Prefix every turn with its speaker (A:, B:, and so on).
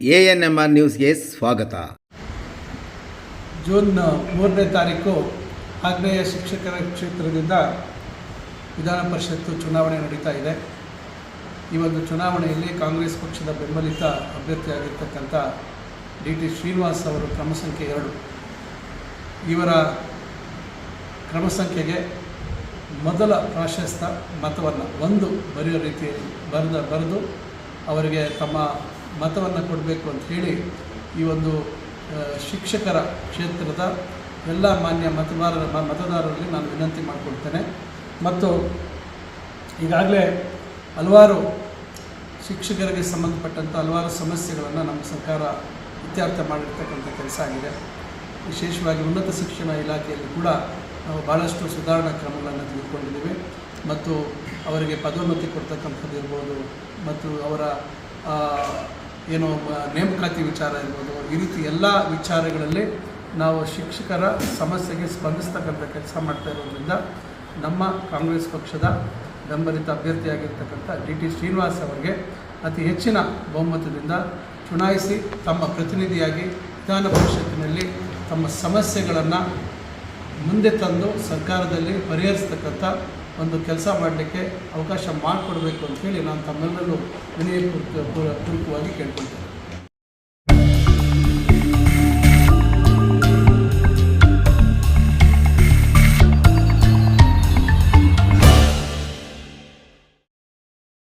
A: A N M R ನ್ಯೂಸ್ಗೆ ಸ್ವಾಗತ.
B: June ಮೂರನೇ ತಾರೀಕು ಆಗ್ನೇಯ ಶಿಕ್ಷಕರ ಕ್ಷೇತ್ರದಿಂದ ವಿಧಾನ ಪರಿಷತ್ತು ಚುನಾವಣೆ ನಡೀತಾ ಇದೆ. ಈ ಒಂದು ಚುನಾವಣೆಯಲ್ಲಿ ಕಾಂಗ್ರೆಸ್ ಪಕ್ಷದ ಬೆಂಬಲಿತ ಅಭ್ಯರ್ಥಿಯಾಗಿರ್ತಕ್ಕಂಥ ಡಿ ಟಿ ಶ್ರೀನಿವಾಸ್ ಅವರು ಕ್ರಮ ಸಂಖ್ಯೆ ಎರಡು. ಇವರ ಕ್ರಮ ಸಂಖ್ಯೆಗೆ ಮೊದಲ ಪ್ರಾಶಸ್ತ್ಯ ಮತವನ್ನು ಒಂದು ಬರೆಯೋ ರೀತಿಯಲ್ಲಿ ಬರೆದ ಬರೆದು ಅವರಿಗೆ ತಮ್ಮ ಮತವನ್ನು ಕೊಡಬೇಕು ಅಂತ ಹೇಳಿ ಈ ಒಂದು ಶಿಕ್ಷಕರ ಕ್ಷೇತ್ರದ ಎಲ್ಲ ಮಾನ್ಯ ಮತದಾರರ ಮತದಾರರಲ್ಲಿ ನಾನು ವಿನಂತಿ ಮಾಡಿಕೊಡ್ತೇನೆ ಮತ್ತು ಈಗಾಗಲೇ ಹಲವಾರು ಶಿಕ್ಷಕರಿಗೆ ಸಂಬಂಧಪಟ್ಟಂಥ ಹಲವಾರು ಸಮಸ್ಯೆಗಳನ್ನು ನಮ್ಮ ಸರ್ಕಾರ ಇತ್ಯರ್ಥ ಮಾಡಿರ್ತಕ್ಕಂಥ ಕೆಲಸ ಆಗಿದೆ. ವಿಶೇಷವಾಗಿ ಉನ್ನತ ಶಿಕ್ಷಣ ಇಲಾಖೆಯಲ್ಲಿ ಕೂಡ ನಾವು ಭಾಳಷ್ಟು ಸುಧಾರಣಾ ಕ್ರಮಗಳನ್ನು ತೆಗೆದುಕೊಂಡಿದ್ದೀವಿ. ಮತ್ತು ಅವರಿಗೆ ಪದೋನ್ನತಿ ಕೊಡ್ತಕ್ಕಂಥದ್ದು ಇರ್ಬೋದು, ಮತ್ತು ಅವರ ಏನು ನೇಮಕಾತಿ ವಿಚಾರ ಇರ್ಬೋದು, ಈ ರೀತಿ ಎಲ್ಲ ವಿಚಾರಗಳಲ್ಲಿ ನಾವು ಶಿಕ್ಷಕರ ಸಮಸ್ಯೆಗೆ ಸ್ಪಂದಿಸ್ತಕ್ಕಂಥ ಕೆಲಸ ಮಾಡ್ತಾ ಇರೋದ್ರಿಂದ ನಮ್ಮ ಕಾಂಗ್ರೆಸ್ ಪಕ್ಷದ ಬೆಂಬಲಿತ ಅಭ್ಯರ್ಥಿಯಾಗಿರ್ತಕ್ಕಂಥ ಡಿ ಟಿ ಶ್ರೀನಿವಾಸ್ ಅವರಿಗೆ ಅತಿ ಹೆಚ್ಚಿನ ಬಹುಮತದಿಂದ ಚುನಾಯಿಸಿ ತಮ್ಮ ಪ್ರತಿನಿಧಿಯಾಗಿ ವಿಧಾನ ಪರಿಷತ್ತಿನಲ್ಲಿ ತಮ್ಮ ಸಮಸ್ಯೆಗಳನ್ನು ಮುಂದೆ ತಂದು ಸರ್ಕಾರದಲ್ಲಿ ಪರಿಹರಿಸ್ತಕ್ಕಂಥ ಒಂದು ಕೆಲಸ ಮಾಡಲಿಕ್ಕೆ ಅವಕಾಶ ಮಾಡಿಕೊಡ್ಬೇಕು ಅಂತೇಳಿ ನಾನು ತಮ್ಮೆಲ್ಲರೂ ವಿನಯಪೂರ್ವಕವಾಗಿ ಕೇಳ್ಕೊಳ್ತೇನೆ.